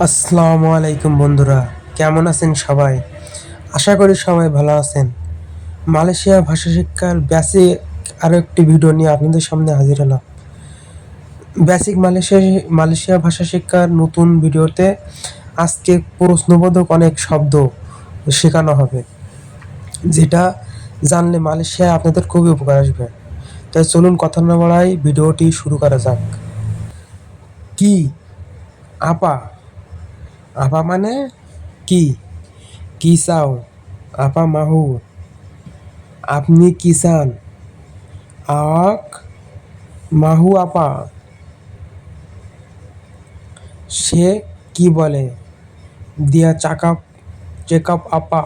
আসসালামু আলাইকুম বন্ধুরা, কেমন আছেন সবাই? আশা করি সবাই ভালো আছেন। মালয়েশিয়া ভাষা শিক্ষার বেসিক আরও একটি ভিডিও নিয়ে আপনাদের সামনে হাজির হলাম। বেসিক মালয়েশিয়া মালয়েশিয়া ভাষা শিক্ষার নতুন ভিডিওতে আজকে প্রশ্নবোধক অনেক শব্দ শেখানো হবে, যেটা জানলে মালয়েশিয়ায় আপনাদের খুবই উপকার আসবে। তাই চলুন কথা না বাড়াই ভিডিওটি শুরু করা যাক। কি? আপা আপা মানে কি কি চাও আপা মাহু আপনি কি চান আক মাহু আপা সে কি বলে দিয়া চাকাপ চেকআপ আপা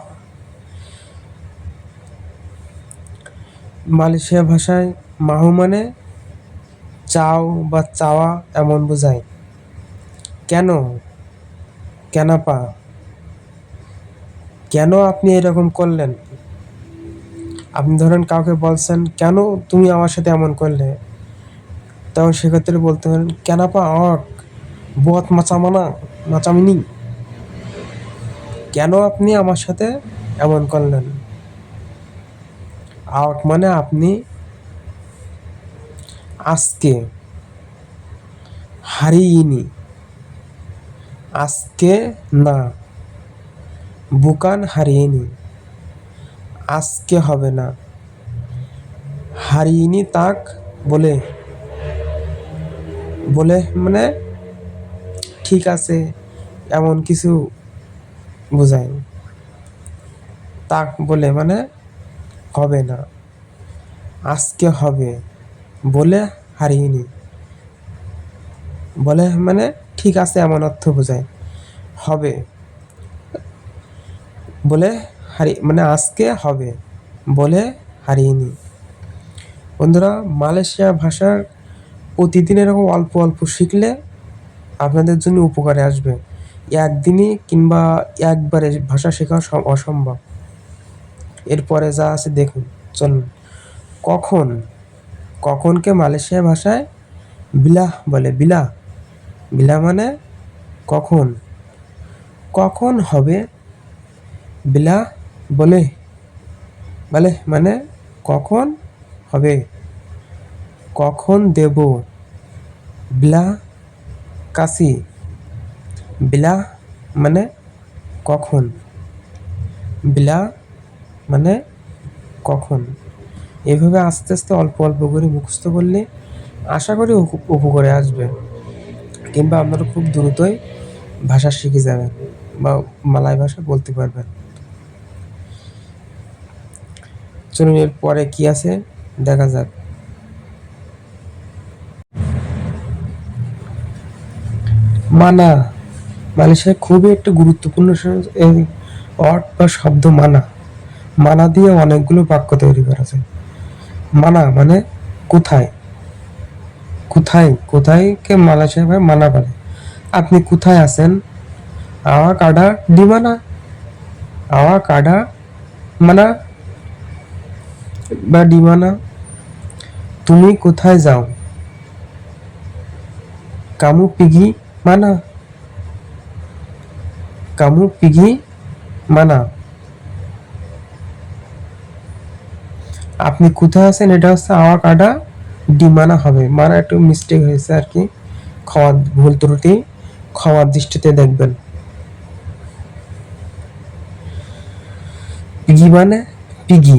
মালয়েশিয়া ভাষায় মাহু মানে চাও বা চাওয়া এমন বোঝায় কেন কেনাপা কেন আপনি এরকম করলেন? আপনি ধরেন কাউকে বলছেন, কেন তুমি আমার সাথে এমন করলে? তখন সেক্ষেত্রে বলতে পারেন কেনাপা অক বত মাচামানা, মাচামিনি। কেন আপনি আমার সাথে এমন করলেন? আওয়াক মানে আপনি আজকে হারিয়েনি আজকে না, বুকান হারিয়েনি। আজকে হবে না। হারিয়েনি তাক বলে। বলে মানে ঠিক আছে, এমন কিছু বোঝায় তাক বলে মানে হবে না। আজকে হবে বলে হারিয়েনি। বলে মানে ঠিক আছে এমন অর্থ বোঝায়। হবে। বলে হারি মানে আজকে হবে। বলে হারিয়েনি বন্ধুরা, মালয়েশিয়া ভাষার প্রতিদিন এরকম অল্প অল্প শিখলে আপনাদের জন্য উপকারে আসবে। একদিনই কিংবা একবারে ভাষা শেখা সম- অসম্ভব। এরপরে যা আছে দেখুন, চলুন। কখন? কখনকে মালয়েশিয়া ভাষায় বিলাহ বলে। বিলা বিলা মানে কখন? কখন হবে? বিলা বলে। বলে মানে কখন হবে? কখন দেব? বিলা কাশি বিলা মানে কখন? বিলা মানে কখন? এভাবে আস্তে আস্তে অল্প অল্প করে মুখস্থ করলে আশা করি উপ- উপকারে আসবে। কিংবা আপনারা খুব দ্রুতই ভাষা শিখে যাবেন বা মালয় ভাষা বলতে পারবেন। চলুন এর পরে কি আছে দেখা যাক। মানা মালয়েশিয়ায় খুবই একটা গুরুত্বপূর্ণ অর্থ বা শব্দ মানা। মানা দিয়ে অনেকগুলো বাক্য তৈরি করা যায়। মানা মানে কোথায়? কোথায়, কোথায়কে মালয়েশিয়া ভাই মানা বলে আপনি কোথায় আছেন? আওয়া কাডা ডিমানা। আওয়া কাডা মানা বা ডিমানা। তুমি কোথায় যাও? কামু পিগি মানা। কামু পিগি মানা। আপনি কোথায় আছেন? এটা হচ্ছে আওয়া কাডা ডিমানা হবে। মানা একটু মিস্টেক হয়েছে আর কি। ক্ষমা ভুল ত্রুটি ক্ষমার দৃষ্টিতে দেখবেন। পিগি মানে পিগি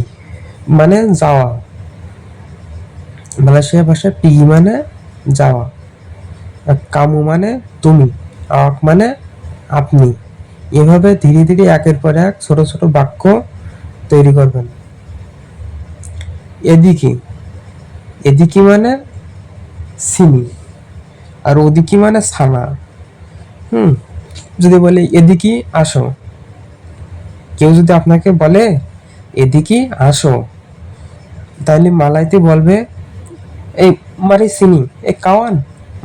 মানে যাওয়া। মালয়েশিয়া ভাষায় পিগি মানে যাওয়া। কামু মানে তুমি আওয়াক মানে আপনি। এভাবে ধীরে ধীরে একের পর এক ছোট ছোট বাক্য তৈরি করবেন। এদিকে এদিকে মানে সিনি আর ওদিকে মানে ছানা হুম, যদি বলে এদিকে আসো। কেউ যদি আপনাকে বলে এদিকে আসো, তাহলে মালাইতে বলবে, এই মারি সিনি এ কাওয়ান,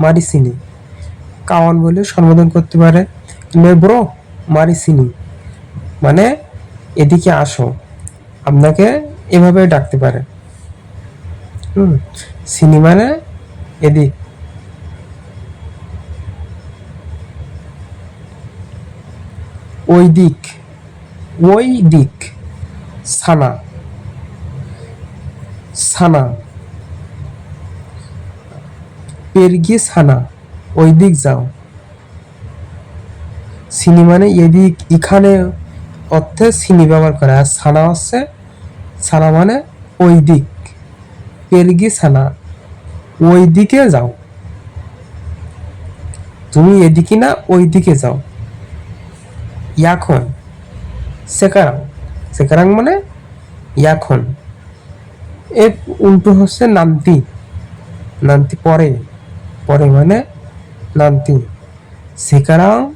মারি সিনি কাওয়ান বলে সম্বোধন করতে পারে ব্রো, মারি সিনি মানে এদিকে আসো। আপনাকে এভাবে ডাকতে পারে। হুম সিনি মানে এদিক। ওই দিক ওই দিক সানা। সানা। পেরগি সানা। ওই দিক যাও। সিনি মানে এদিক। এখানে অর্থে সিনি ব্যবহার করে। আর সানা হচ্ছে, সানা মানে ওই দিক পেরগি সানা ওই দিকে যাও। তুমি এদিকে না ওই দিকে যাও। এখন সেকারাং। সেকারাং মানে এখন এ উল্টো হচ্ছে নান্তি। নান্তি পরে। পরে মানে নান্তি। সেকারাং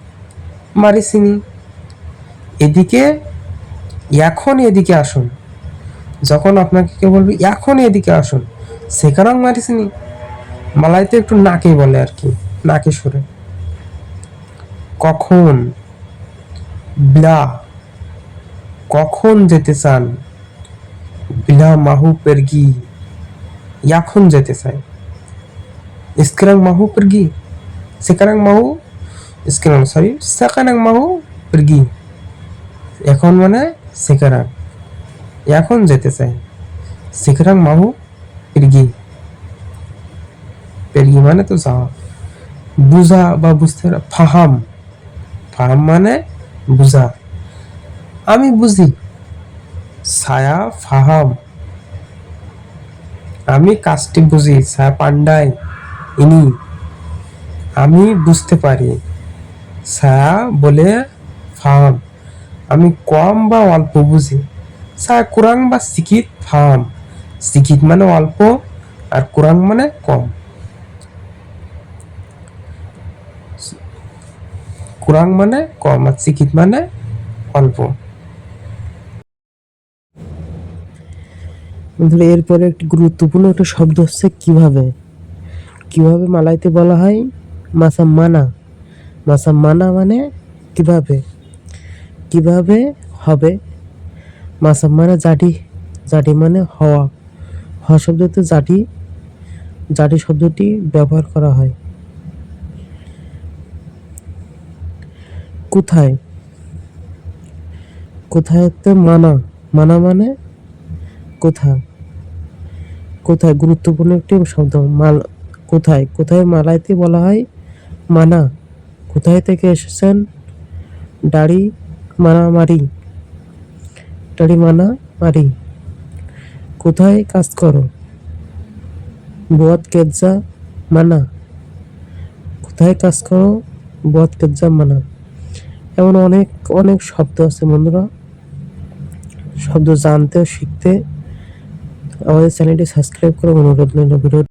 মারিসিনি। এদিকে এখন এদিকে আসুন। যখন আপনাকে কেউ বলবে এখন এদিকে আসুন। সেকারাং মারিসিনি মালাইতে একটু নাকে বলে আর কি, নাকে সরে। কখন? বিলা, কখন যেতে চান? বিলা মাহু পেরগি এখন যেতে চাই স্ক্রাং মাহু পেরগি সেকারাং মাহু, স্ক্রাং সরি সেকারাং মাহু পেরগি এখন মানে সেকারাং। এখন যেতে চাই সেকারাং মাহু পেরগি। পেরগি মানে তো যাওয়া। বুঝা বা বুঝতে ফাহাম। ফাহাম মানে বুঝা। আমি বুঝি। ছায়া ফাহাম। আমি কাজটি বুঝি, ছায়া পান্ডাই ইনি। আমি বুঝতে পারি। ছায়া বলে ফাহাম। আমি কম বা অল্প বুঝি। ছায়া কুরাং বা সিকিত ফাহাম সিকিত মানে অল্প আর কুরাং মানে কম। কুরাং মানে কম আর সিকিত মানে অল্প। এরপরে একটি গুরুত্বপূর্ণ একটা শব্দ হচ্ছে কীভাবে? কীভাবে মালাইতে বলা হয়? মাসা মানা। মাসা মানা মানে কীভাবে? কীভাবে হবে? মাসা মানা জাটি জাটি মানে হওয়া। হওয়া শব্দতে জাটি জাটি শব্দটি ব্যবহার করা হয়। কোথায়? কোথায় মানা মানা মানে কোথায়? কোথায়? গুরুত্বপূর্ণ একটি শব্দ। মাল, কোথায়? কোথায় মালাইতে বলা হয় মানা। কোথায় থেকে এসেছেন? দাড়ি, মারামারি। মানা মারি কোথায় কাজ করো? বদ কেজ্জা মানা। কোথায় কাজ করো? বদ কেজ্জা মানা। এমন অনেক অনেক শব্দ আছে বন্ধুরা। শব্দ জানতে, শিখতে। আমাদের চ্যানেলটি সাবস্ক্রাইব করে অনুরোধ রইল ভিডিও